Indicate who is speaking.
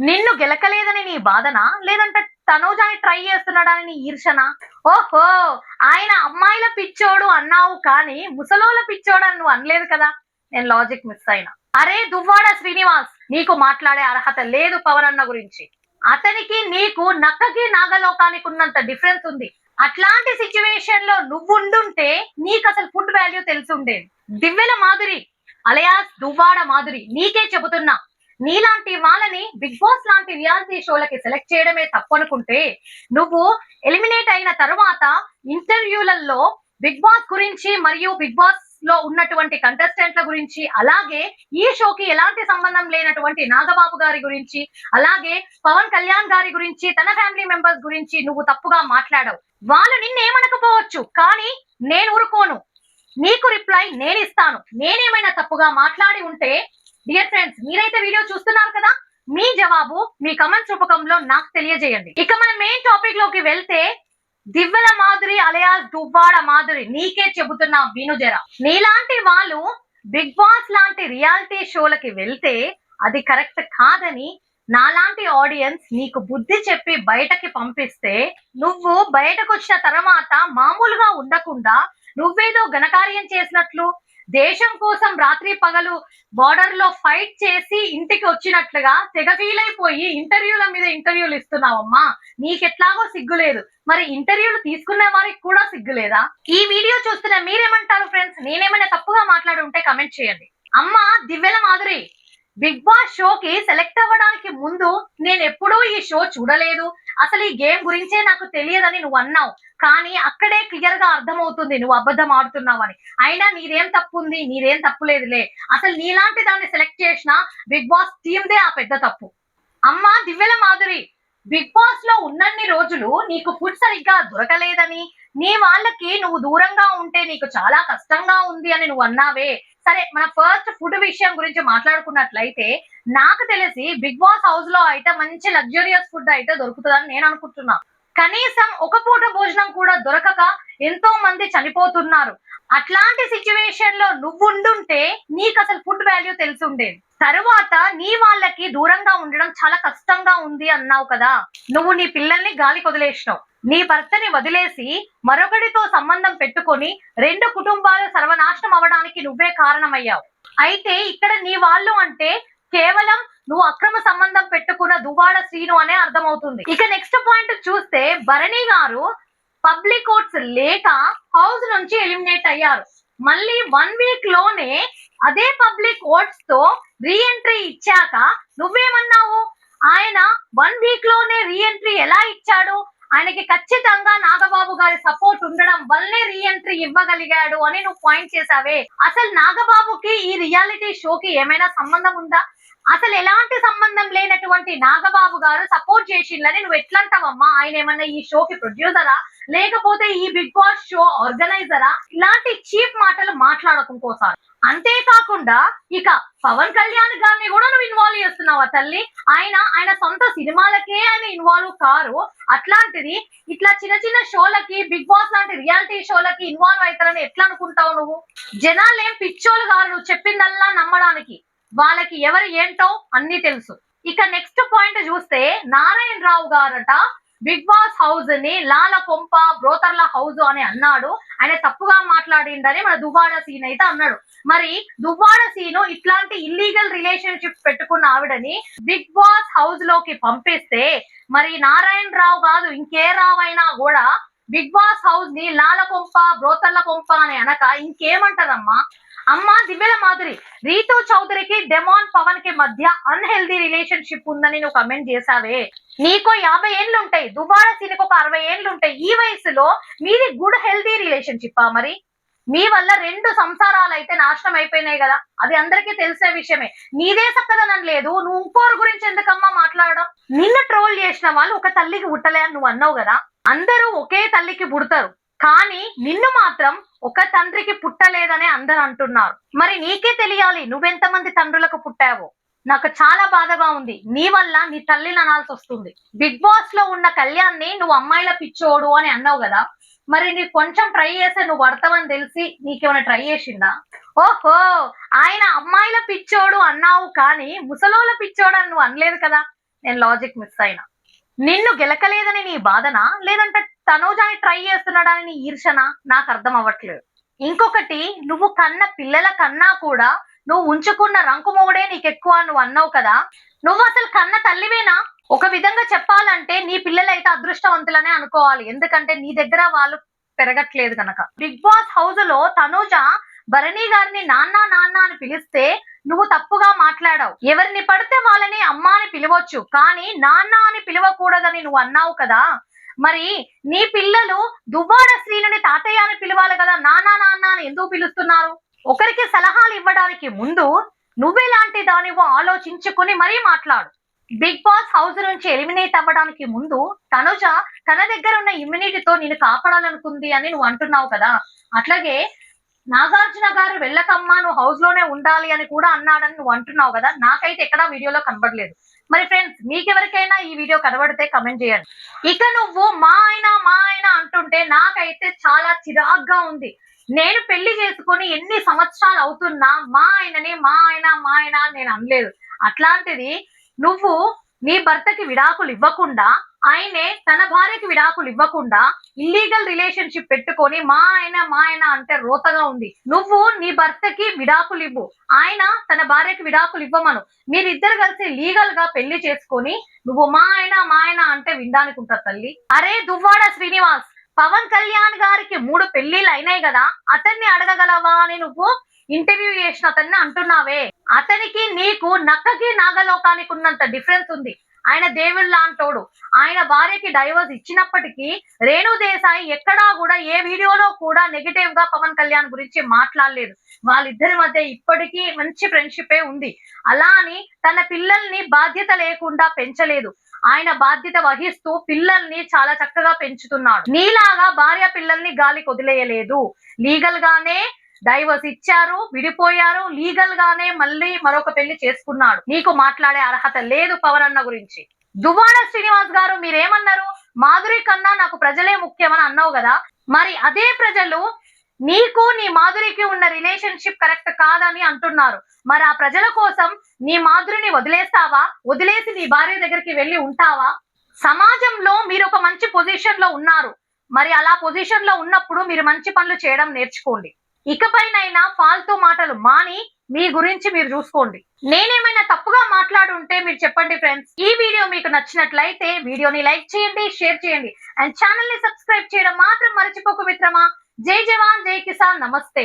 Speaker 1: నిన్ను గెలకలేదని నీ బాధనా? లేదంటే తనూజాని ట్రై చేస్తున్నాడని నీ ఈర్షనా? ఓహో ఆయన అమ్మాయిల పిచ్చోడు అన్నావు కానీ ముసలోల పిచ్చోడు అని నువ్వు అనలేదు కదా? నేను లాజిక్ మిస్ అయినా. అరే దువ్వాడ శ్రీనివాస్ నీకు మాట్లాడే అర్హత లేదు పవన్ అన్న గురించి. అతనికి నీకు నక్కకి నాగలోకానికి ఉన్నంత డిఫరెన్స్ ఉంది. అట్లాంటి సిచ్యువేషన్లో నువ్వుండుంటే నీకు అసలు ఫుడ్ వాల్యూ తెలిసి ఉండేది. దివ్యల మాధురి అలయాస్ దువ్వాడ మాధురి నీకే చెబుతున్నా. నీలాంటి వాళ్ళని బిగ్ బాస్ లాంటి రియాలిటీ షోలకి సెలెక్ట్ చేయడమే తప్పనుకుంటే నువ్వు ఎలిమినేట్ అయిన తర్వాత ఇంటర్వ్యూలలో బిగ్ బాస్ గురించి మరియు బిగ్ బాస్లో ఉన్నటువంటి కంటెస్టెంట్ల గురించి అలాగే ఈ షోకి ఎలాంటి సంబంధం లేనటువంటి నాగబాబు గారి గురించి అలాగే పవన్ కళ్యాణ్ గారి గురించి తన ఫ్యామిలీ మెంబర్స్ గురించి నువ్వు తప్పుగా మాట్లాడవు. వాళ్ళు నిన్నేమనకపోవచ్చు కానీ నేను ఊరుకోను. నీకు రిప్లై నేను ఇస్తాను నేనేమైనా తప్పుగా మాట్లాడి ఉంటే డియర్ ఫ్రెండ్స్ మీరైతే వీడియో చూస్తున్నారు కదా? మీ జవాబు మీ కమెంట్స్ రూపకంలో నాకు తెలియజేయండి. ఇక మన మెయిన్ టాపిక్లోకి వెళ్తే దివ్వెల మాధురి అలయా దువ్వాడ మాధురి నీకే చెబుతున్నా వినుజరా. నీలాంటి వాళ్ళు బిగ్ బాస్ లాంటి రియాలిటీ షోలకి వెళ్తే అది కరెక్ట్ కాదని నాలాంటి ఆడియన్స్ నీకు బుద్ధి చెప్పి బయటకి పంపిస్తే నువ్వు బయటకు వచ్చిన తర్వాత మామూలుగా ఉండకుండా నువ్వేదో ఘనకార్యం చేసినట్లు దేశం కోసం రాత్రి పగలు బార్డర్లో ఫైట్ చేసి ఇంటికి వచ్చినట్లుగా తెగ ఫీల్ అయిపోయి ఇంటర్వ్యూల మీద ఇంటర్వ్యూలు ఇస్తున్నావమ్మా. నీకెట్లాగో సిగ్గు లేదు మరి ఇంటర్వ్యూలు తీసుకునే వారికి కూడా సిగ్గు లేదా ఈ వీడియో చూస్తున్న మీరేమంటారు ఫ్రెండ్స్ నేనేమైనా తప్పుగా మాట్లాడి ఉంటే కమెంట్ చేయండి. అమ్మ దివ్యల మాధురి. బిగ్ బాస్ షోకి సెలెక్ట్ అవ్వడానికి ముందు నేను ఎప్పుడూ ఈ షో చూడలేదు. అసలు ఈ గేమ్ గురించే నాకు తెలియదని నువ్వు అన్నావు. కానీ అక్కడే క్లియర్గా అర్థమవుతుంది నువ్వు అబద్ధం ఆడుతున్నావని. అయినా నీదేం తప్పు ఉంది నీదేం తప్పు లేదులే అసలు నీలాంటి దాన్ని సెలెక్ట్ చేసిన బిగ్ బాస్ టీమ్దే ఆ పెద్ద తప్పు. అమ్మ దివ్యల మాధురి! బిగ్ బాస్లో ఉన్నన్ని రోజులు నీకు ఫుడ్ సరిగ్గా దొరకలేదని నీ వాళ్ళకి నువ్వు దూరంగా ఉంటే నీకు చాలా కష్టంగా ఉంది అని నువ్వు అన్నావే. సరే మన ఫస్ట్ ఫుడ్ విషయం గురించి మాట్లాడుకున్నట్లయితే నాకు తెలిసి బిగ్ బాస్ హౌస్లో అయితే మంచి లగ్జరియస్ ఫుడ్ అయితే దొరుకుతుందని నేను అనుకుంటున్నా. కనీసం ఒక పూట భోజనం కూడా దొరకక ఎంతో మంది చనిపోతున్నారు. అట్లాంటి సిచ్యువేషన్లో నువ్వుండుంటే నీకు అసలు ఫుడ్ వాల్యూ తెలిసి తరువాత నీ వాళ్ళకి దూరంగా ఉండడం చాలా కష్టంగా ఉంది అన్నావు కదా. నువ్వు నీ పిల్లల్ని గాలి వదిలేసినావు. నీ భర్తని వదిలేసి మరొకడితో సంబంధం పెట్టుకొని రెండు కుటుంబాలు సర్వనాశనం అవ్వడానికి నువ్వే కారణమయ్యావు. అయితే ఇక్కడ నీ వాళ్ళు అంటే కేవలం నువ్వు అక్రమ సంబంధం పెట్టుకున్న దువాడ శ్రీను అనే అర్థమవుతుంది. ఇక నెక్స్ట్ పాయింట్ చూస్తే భరణి గారు పబ్లిక్ ఓట్స్ లేక హౌస్ నుంచి ఎలిమినేట్ అయ్యారు. మళ్ళీ వన్ వీక్లోనే అదే పబ్లిక్ ఓట్స్తో రీఎంట్రీ ఇచ్చాక నువ్వేమన్నావు? ఆయన వన్ వీక్లోనే రీఎంట్రీ ఎలా ఇచ్చాడు? ఆయనకి ఖచ్చితంగా నాగబాబు గారి సపోర్ట్ ఉండడం వల్లే రీఎంట్రీ ఇవ్వగలిగాడు అని నువ్వు పాయింట్ చేసావే. అసలు నాగబాబుకి ఈ రియాలిటీ షోకి ఏమైనా సంబంధం ఉందా? అసలు ఎలాంటి సంబంధం లేనటువంటి నాగబాబు గారు సపోర్ట్ చేసిందని నువ్వు ఎట్లంటావమ్మా? ఆయన ఏమన్నా ఈ షోకి ప్రొడ్యూసరా లేకపోతే ఈ బిగ్ బాస్ షో ఆర్గనైజరా ఇలాంటి చీప్ మాటలు మాట్లాడకం కోసం అంతేకాకుండా ఇక పవన్ కళ్యాణ్ గారిని కూడా నువ్వు ఇన్వాల్వ్ చేస్తున్నావా తల్లి? ఆయన ఆయన సొంత సినిమాలకే ఆయన ఇన్వాల్వ్ కారు. అట్లాంటిది ఇట్లా చిన్న చిన్న షోలకి బిగ్ బాస్ లాంటి రియాలిటీ షోలకి ఇన్వాల్వ్ అవుతారని ఎట్లా అనుకుంటావు నువ్వు? జనాలు ఏం పిచ్చోలు గారు నువ్వు చెప్పిందల్లా నమ్మడానికి. వాళ్ళకి ఎవరు ఏంటో అన్ని తెలుసు. ఇక నెక్స్ట్ పాయింట్ చూస్తే నారాయణ రావు గారట బిగ్ బాస్ హౌస్ని లాల కొంప బ్రోతర్ల హౌస్ అని అన్నాడు. ఆయన తప్పుగా మాట్లాడిండని మన దువ్వాడ సీన్ అయితే అన్నాడు. మరి దువ్వాడ సీను ఇట్లాంటి ఇల్లీగల్ రిలేషన్షిప్ పెట్టుకున్న ఆవిడని బిగ్ బాస్ హౌస్లోకి పంపిస్తే మరి నారాయణ రావు కాదు ఇంకే రావైనా కూడా బిగ్ బాస్ హౌస్ని లాల కొంప బ్రోతర్ల కొంప అని అనక ఇంకేమంటారమ్మా? అమ్మ దివ్యల మాధురి రీతు చౌదరికి డెమాన్ పవన్కి మధ్య అన్హెల్దీ రిలేషన్షిప్ ఉందని నువ్వు కమెంట్ చేసావే నీకో యాభై ఏళ్ళు ఉంటాయి దుబారా సీనికి ఒక అరవై ఏళ్ళు ఉంటాయి ఈ వయసులో మీది గుడ్ హెల్దీ రిలేషన్షిప్ మరి? మీ వల్ల రెండు సంసారాలు అయితే నాశనం అయిపోయినాయి కదా. అది అందరికీ తెలిసే విషయమే. నీదే చక్కదనం లేదు. నువ్వు ఇంకోరు గురించి ఎందుకమ్మా మాట్లాడడం? నిన్ను ట్రోల్ చేసిన వాళ్ళు ఒక తల్లికి పుట్టలే అని నువ్వు అన్నావు కదా. అందరూ ఒకే తల్లికి పుడతారు. కానీ నిన్ను మాత్రం ఒక తండ్రికి పుట్టలేదని అందరు అంటున్నారు. మరి నీకే తెలియాలి నువ్వెంతమంది తండ్రులకు పుట్టావో? నాకు చాలా బాధగా ఉంది. నీ వల్ల నీ తల్లిని అనాల్సి వస్తుంది. బిగ్ బాస్లో ఉన్న కళ్యాణ్ని నువ్వు అమ్మాయిల పిచ్చోడు అని అన్నావు కదా. మరి నీ కొంచెం ట్రై చేస్తే నువ్వు పడతావని తెలిసి నీకేమైనా ట్రై చేసిందా? ఓహో ఆయన అమ్మాయిల పిచ్చోడు అన్నావు కానీ ముసలోల పిచ్చోడు అని నువ్వు అనలేదు కదా? నేను లాజిక్ మిస్ అయినా. నిన్ను గెలకలేదని నీ బాధనా? లేదంటే తనోజాని ట్రై చేస్తున్నాడని నీ ఈర్షనా? నాకు అర్థం అవ్వట్లేదు. ఇంకొకటి నువ్వు కన్న పిల్లల కన్నా కూడా నువ్వు ఉంచుకున్న రంకు మొగుడే నీకు ఎక్కువ నువ్వు అన్నావు కదా? నువ్వు అసలు కన్న తల్లివేనా? ఒక విధంగా చెప్పాలంటే నీ పిల్లలైతే అదృష్టవంతులనే అనుకోవాలి. ఎందుకంటే నీ దగ్గర వాళ్ళు పెరగట్లేదు కనుక బిగ్ బాస్ హౌస్లో తనూజ భరణి గారిని నాన్న నాన్న అని పిలిస్తే నువ్వు తప్పుగా మాట్లాడావు. ఎవరిని పడితే వాళ్ళని అమ్మ అని పిలవచ్చు. కానీ నాన్న అని పిలవకూడదని నువ్వు అన్నావు కదా. మరి నీ పిల్లలు దువ్వాడ శ్రీనుని తాతయ్య అని పిలవాలి కదా. నాన్న నాన్న అని ఎందుకు పిలుస్తున్నారు? ఒకరికి సలహాలు ఇవ్వడానికి ముందు నువ్వెలాంటి దానివో ఆలోచించుకుని మరీ మాట్లాడు. బిగ్ బాస్ హౌస్ నుంచి ఎలిమినేట్ అవ్వడానికి ముందు తనుజ తన దగ్గర ఉన్న ఇమ్యూనిటీతో నేను కాపాడాలనుకుంది అని నువ్వు అంటున్నావు కదా. అట్లాగే నాగార్జున గారు వెళ్ళకమ్మా నువ్వు హౌస్లోనే ఉండాలి అని కూడా అన్నాడని నువ్వు అంటున్నావు కదా. నాకైతే ఎక్కడా వీడియోలో కనబడలేదు. మరి ఫ్రెండ్స్ మీకెవరికైనా ఈ వీడియో కనబడితే కమెంట్ చేయండి. ఇక నువ్వు మా ఆయన మా ఆయన అంటుంటే నాకైతే చాలా చిరాగ్గా ఉంది. నేను పెళ్ళి చేసుకొని ఎన్ని సంవత్సరాలు అవుతున్నా మా ఆయనని మా ఆయన మా ఆయన నేను అనలేదు. అట్లాంటిది నువ్వు నీ భర్తకి విడాకులు ఇవ్వకుండా ఆయనే తన భార్యకి విడాకులు ఇవ్వకుండా ఇల్లీగల్ రిలేషన్షిప్ పెట్టుకొని మా ఆయన మా ఆయన అంటే రోతగా ఉంది. నువ్వు నీ భర్తకి విడాకులు ఇవ్వు. ఆయన తన భార్యకి విడాకులు ఇవ్వమను. మీరిద్దరు కలిసి లీగల్గా పెళ్ళి చేసుకొని నువ్వు మా ఆయన మా ఆయన అంటే వినడానికి ఉంటారు తల్లి. అరే దువ్వాడ శ్రీనివాస్ పవన్ కళ్యాణ్ గారికి మూడు పెళ్ళిళ్ళు అయినాయి కదా అతన్ని అడగగలవా అని నువ్వు ఇంటర్వ్యూ చేసిన అతన్ని అంటున్నావే. అతనికి నీకు నక్కకి నాగలోకానికి ఉన్నంత డిఫరెన్స్ ఉంది. ఆయన దేవుళ్ళ ఆయన భార్యకి డైవర్స్ ఇచ్చినప్పటికీ రేణు దేశాయి ఎక్కడా కూడా ఏ వీడియోలో కూడా నెగిటివ్గా పవన్ కళ్యాణ్ గురించి మాట్లాడలేదు. వాళ్ళిద్దరి మధ్య ఇప్పటికీ మంచి ఫ్రెండ్షిపే ఉంది. అలా అని తన పిల్లల్ని బాధ్యత లేకుండా పెంచలేదు. ఆయన బాధ్యత వహిస్తూ పిల్లల్ని చాలా చక్కగా పెంచుతున్నాడు. నీలాగా భార్య పిల్లల్ని గాలికి వదిలేయలేదు. లీగల్ గానే డైవర్స్ ఇచ్చారు విడిపోయారు లీగల్ గానే మళ్ళీ మరొక పెళ్ళి చేసుకున్నాడు. నీకు మాట్లాడే అర్హత లేదు పవన్ అన్న గురించి. దువ్వాడ శ్రీనివాస్ గారు మీరేమన్నారు? మాధురి కన్నా నాకు ప్రజలే ముఖ్యమని అన్నావు కదా. మరి అదే ప్రజలు నీకు నీ మాధురికి ఉన్న రిలేషన్షిప్ కరెక్ట్ కాదని అంటున్నారు. మరి ఆ ప్రజల కోసం నీ మాధురిని వదిలేస్తావా? వదిలేసి నీ భార్య దగ్గరికి వెళ్ళి ఉంటావా? సమాజంలో మీరు ఒక మంచి పొజిషన్లో ఉన్నారు. మరి అలా పొజిషన్లో ఉన్నప్పుడు మీరు మంచి పనులు చేయడం నేర్చుకోండి. ఇకపైనైనా ఫాల్తూ మాటలు మాని మీ గురించి మీరు చూసుకోండి. నేనేమైనా తప్పుగా మాట్లాడుంటే మీరు చెప్పండి ఫ్రెండ్స్. ఈ వీడియో మీకు నచ్చినట్లయితే వీడియోని లైక్ చేయండి షేర్ చేయండి. అండ్ ఛానల్ని సబ్స్క్రైబ్ చేయడం మాత్రం మర్చిపోకు మిత్రమా. జై జవాన్ జై కిసాన్ నమస్తే.